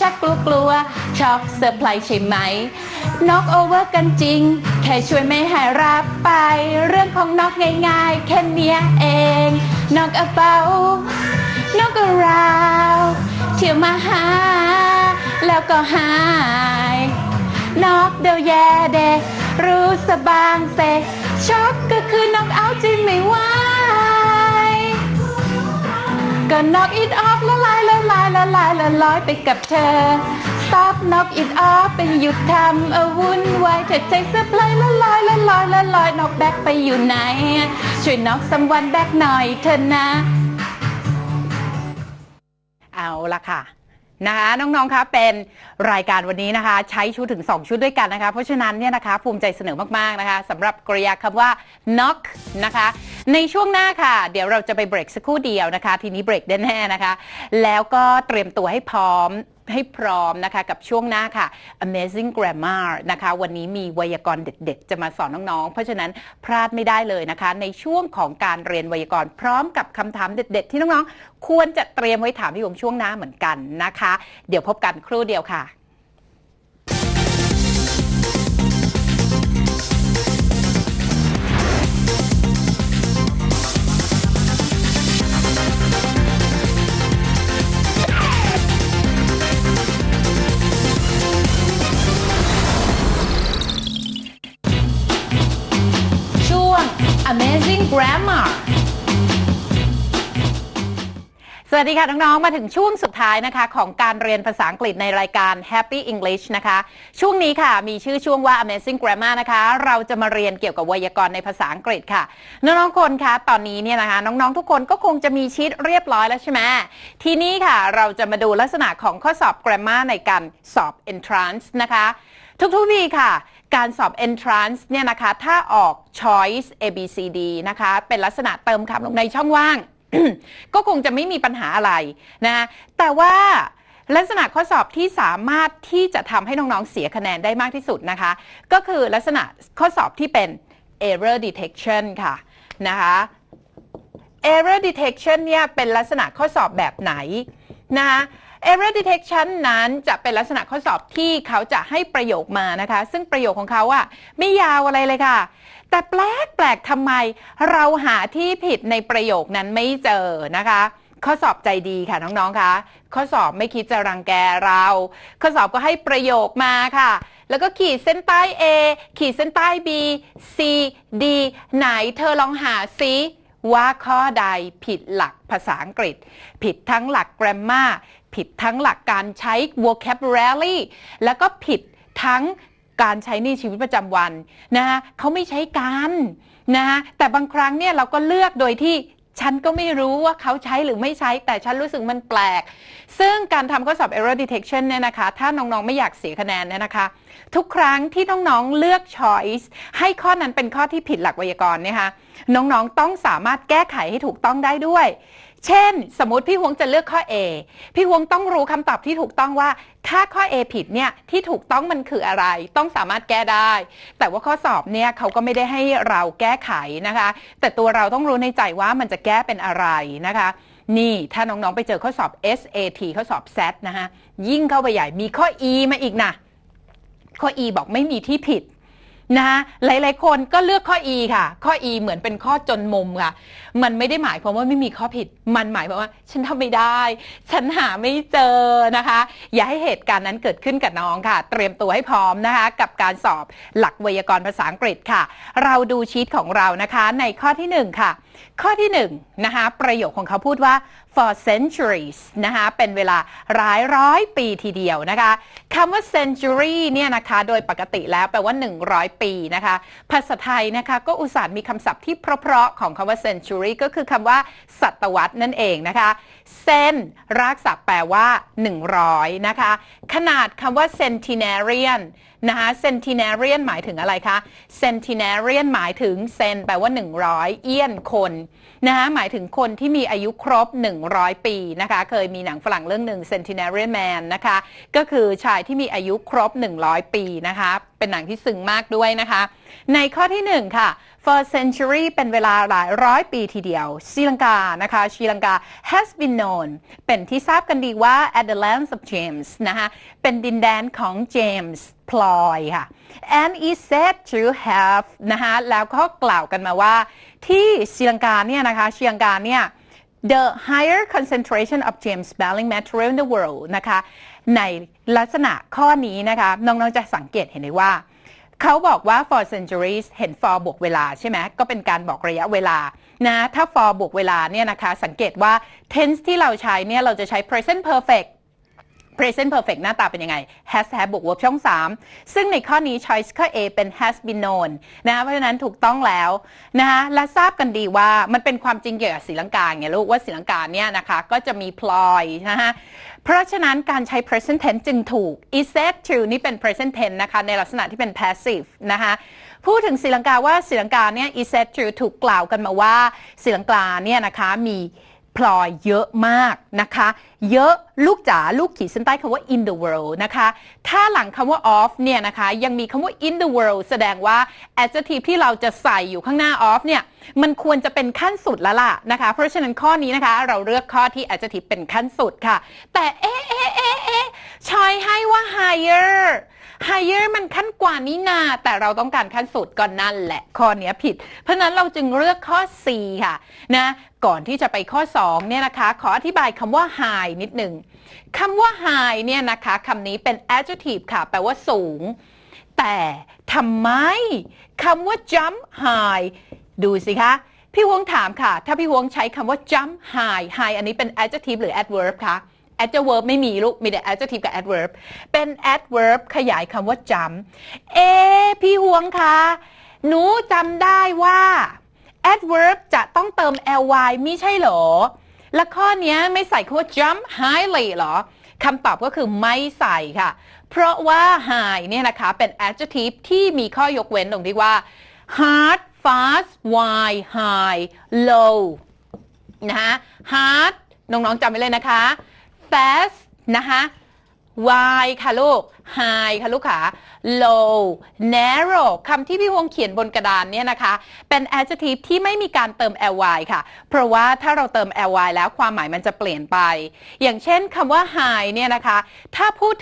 ชักกลัวกลัวๆช็อกเซอร์ไพรส์ใช่ไหมน็อกโอเวอร์กันจริง แค่ช่วยไม่ให้รับไป เรื่องของน็อกง่ายๆ แค่เนี้ยเองน็อกเบาน็อกราวเที่ยวมาหา แล้วก็หายน็อกเดียวแย่เดรู้สบางเซช็อกก็คือน็อกเอาจริงไม่ไหวก็ knock it off ละลายละลายละ ลายละลอยไปกับเธอ stop knock it off เป็นหยุดทำเอาวุ่นวายเธอใจสะเพลายละลอยละลอยละลอย knock back ไปอยู่ไหน ช่วย knock someone back หน่อยเธอนะ เอาละค่ะ นะคะน้องๆ คะเป็นรายการวันนี้นะคะ ใช้ชุดถึง 2 ชุดด้วยกันนะคะ เพราะฉะนั้นเนี่ยนะคะภูมิใจเสนอมากๆนะคะสำหรับกริยาคำว่า knock นะคะ ในช่วงหน้าค่ะ เดี๋ยวเราจะไปเบรกสักครู่เดียวนะคะ ทีนี้เบรกแน่ๆนะคะ แล้วก็เตรียมตัวให้พร้อม ให้พร้อมนะคะกับช่วงหน้าค่ะ Amazing Grammar นะคะ วันนี้มีไวยากรณ์เด็ด ๆ จะมาสอนน้อง ๆ เพราะฉะนั้นพลาดไม่ได้เลยนะคะ ในช่วงของการเรียนไวยากรณ์พร้อมกับคำถามเด็ด ๆ ที่น้อง ๆ ควรจะเตรียมไว้ถามพี่วงช่วงหน้าเหมือนกันนะคะ เดี๋ยวพบกันครู่เดียวค่ะ สวัสดีค่ะ น้อง ๆ มาถึงช่วงสุดท้ายนะคะ ของการเรียนภาษาอังกฤษในรายการ Happy English นะคะ ช่วงนี้ค่ะ มีชื่อช่วงว่า Amazing Grammar นะคะ เราจะมาเรียนเกี่ยวกับไวยากรณ์ในภาษาอังกฤษค่ะ น้องๆคนคะตอนนี้เนี่ยนะคะ น้อง ๆ ทุกคนก็คงจะมีชีตเรียบร้อยแล้วใช่ไหมทีนี้ค่ะเราจะมาดูลักษณะของข้อสอบ grammar ในการสอบ entrance นะคะ ทุกๆทีค่ะการสอบ entrance เนี่ยนะคะ ถ้าออก choice A B C D นะคะ เป็นลักษณะเติมคำลงในช่องว่าง ก็คงจะไม่มีปัญหาอะไรนะ แต่ว่าลักษณะข้อสอบที่สามารถที่จะทำให้น้องๆเสียคะแนนได้มากที่สุดนะคะ ก็คือลักษณะข้อสอบที่เป็น error detection ค่ะนะคะ error detection เนี่ยเป็นลักษณะข้อสอบแบบไหนนะคะ error detection นั้นจะเป็นลักษณะข้อสอบที่เขาจะให้ประโยคมานะคะ ซึ่งประโยคของเขาอะไม่ยาวอะไรเลยค่ะ แต่แปลกแปลกทำไม เราหาที่ผิดในประโยคนั้นไม่เจอนะคะ ข้อสอบใจดีค่ะน้องๆคะข้อสอบไม่คิดจะรังแกเรา ข้อสอบก็ให้ประโยคมาค่ะ แล้วก็ขีดเส้นใต้ A ขีดเส้นใต้ B C D ไหนเธอลองหาซิว่าข้อใดผิดหลักภาษาอังกฤษ ผิดทั้งหลัก grammar ผิดทั้งหลักการใช้ vocabulary แล้วก็ผิดทั้ง การใช้ในชีวิตประจำวันนะคะเขาไม่ใช้กันนะคะแต่บางครั้งเนี่ยเราก็เลือกโดยที่ฉันก็ไม่รู้ว่าเขาใช้หรือไม่ใช้ แต่ฉันรู้สึกมันแปลก ซึ่งการทำข้อสอบ error detection เนี่ยนะคะ ถ้าน้อง ๆ ไม่อยากเสียคะแนนเนี่ยนะคะ ทุกครั้งที่น้อง ๆ เลือก choice ให้ข้อนั้นเป็นข้อที่ผิดหลักไวยากรณ์นะคะ น้อง ๆ ต้องสามารถแก้ไขให้ถูกต้องได้ด้วย เช่น สมมติพี่ฮวงจะเลือกข้อ A พี่ฮวงต้องรู้คำตอบที่ถูกต้องว่า ถ้าข้อ A ผิดเนี่ยที่ถูกต้องมันคืออะไร ต้องสามารถแก้ได้ แต่ว่าข้อสอบเนี่ยเขาก็ไม่ได้ให้เราแก้ไขนะคะ แต่ตัวเราต้องรู้ในใจว่ามันจะแก้เป็นอะไรนะคะนี่ ถ้าน้อง ๆ ไปเจอข้อสอบ SAT ข้อสอบ SAT นะคะยิ่งเข้าไปใหญ่มีข้อ E มาอีกนะ ข้อ E บอกไม่มีที่ผิด นะหลาย ๆ คนก็เลือกข้อ E ค่ะ ข้อ E เหมือนเป็นข้อจนมุมค่ะ มันไม่ได้หมายความว่าไม่มีข้อผิด มันหมายความว่า ฉันทำไม่ได้ ฉันหาไม่เจอนะคะ อย่าให้เหตุการณ์นั้นเกิดขึ้นกับน้องค่ะ เตรียมตัวให้พร้อมนะคะ กับการสอบหลักไวยากรณ์ภาษาอังกฤษค่ะ เราดูชีตของเรานะคะ ในข้อที่หนึ่งค่ะ ข้อที่หนึ่งนะคะประโยคของเขาพูดว่า for centuries นะคะเป็นเวลาหลายร้อยปีทีเดียวนะคะคำว่า century เนี่ยนะคะโดยปกติแล้วแปลว่า 100 ปีนะคะภาษาไทยนะคะก็อุตส่าห์มีคำศัพท์ที่เพราะๆของคำว่า century ก็คือคำว่าศตวรรษนั่นเองนะคะ เซนรากศัพท์แปลว่า 100 นะคะ ขนาดคำว่า centenarian นะคะ centenarian หมายถึงอะไรคะ centenarian หมายถึงเซนแปลว่า 100 เอี้ยนคนนะคะหมายถึงคนที่มีอายุครบ 100 ปีนะคะ เคยมีหนังฝรั่งเรื่องหนึ่ง Centenarian Man นะคะ ก็คือชายที่มีอายุครบ 100 ปีนะคะ เป็นหนังที่ซึ้งมากด้วยนะคะในข้อที่ 1 ค่ะ for century เป็นเวลาหลายร้อยปีทีเดียวศรีลังกานะคะศรีลังกา has been known เป็นที่ทราบกันดีว่า at the lands of James นะคะเป็นดินแดนของ James พลอยค่ะ and is said to have นะคะแล้วก็กล่าวกันมาว่า ที่ศรีลังกาเนี่ยนะคะศรีลังกาเนี่ย the higher concentration of James spelling material in the world นะคะในลักษณะข้อนี้นะคะน้องๆจะสังเกตเห็นได้ว่า เขาบอกว่า for centuries เห็น for บวกเวลาใช่ไหมก็เป็นการบอกระยะเวลานะถ้า for บวกเวลาเนี่ยนะคะสังเกตว่า tense ที่เราใช้เนี่ยเราจะใช้ present perfect present perfect หน้าตาเป็นยังไง has have บวก verb ช่อง 3 ซึ่งในข้อนี้ choice ข้อ A เป็น has been known นะคะเพราะฉะนั้นถูกต้องแล้วนะคะและทราบกันดีว่ามันเป็นความจริงเกี่ยวกับศรีลังกาไงลูกว่าศรีลังกาเนี่ยนะคะก็จะมีพลอยนะคะเพราะฉะนั้นการใช้ present tense จึงถูก is said to นี่เป็น present tense นะคะในลักษณะที่เป็น passive นะคะพูดถึงศรีลังกาว่าศรีลังกาเนี่ย is said to ถูกกล่าวกันมาว่าศรีลังกาเนี่ยนะคะมี พลอยเยอะมากนะคะ เยอะลูกจ๋าลูกขีดเส้นใต้คำว่า in the world นะคะ ถ้าหลังคำว่า of เนี่ยนะคะ ยังมีคำว่า in the world แสดงว่า adjective ที่เราจะใส่อยู่ข้างหน้า of เนี่ย มันควรจะเป็นขั้นสุดแล้วล่ะนะคะ เพราะฉะนั้นข้อนี้นะคะ เราเลือกข้อที่ adjective เป็นขั้นสุดค่ะ แต่เอ๊ะเอ๊ะเอ๊ะเอ๊ะ ชอยให้ว่า higher higher มันขั้นกว่านี้นา แต่เราต้องการขั้นสุดก็นั่นแหละ ข้อนี้ผิด เพราะฉะนั้นเราจึงเลือกข้อ C ค่ะนะก่อนที่จะไปข้อ 2 เนี่ยนะคะ ขออธิบายคำว่า high นิดหนึ่งคำว่า high เนี่ยนะคะคำนี้เป็น adjective ค่ะ แปลว่าสูง แต่ทำไมคำว่า jump high ดูสิคะพี่วงถามค่ะ ถ้าพี่วงใช้คำว่า jump high high อันนี้เป็น adjective หรือ adverb คะ adverb ไม่มีลูก มีแต่ adjective กับ adverb เป็น adverb ขยายคำว่า jump เอะพี่หวงคะ หนูจำได้ว่า adverb จะต้องเติม ly ไม่ใช่เหรอ และข้อนี้ไม่ใส่คำว่า jump highly เหรอคำตอบก็คือไม่ใส่ค่ะ เพราะว่า high เนี่ยนะคะเป็น adjective ที่มีข้อยกเว้นตรงที่ว่า hard fast wide high low นะคะ hard น้องๆจำไว้เลยนะคะ fast นะคะ wide ค่ะลูก high ค่ะลูกค่ะ low narrow คำที่พี่วงเขียนบนกระดานเนี่ยนะคะ เป็น adjective ที่ไม่มีการเติม ly ค่ะ เพราะว่าถ้าเราเติม ly แล้วความหมายมันจะเปลี่ยนไป อย่างเช่นคำว่า high เนี่ยนะคะ ถ้าพูดถึง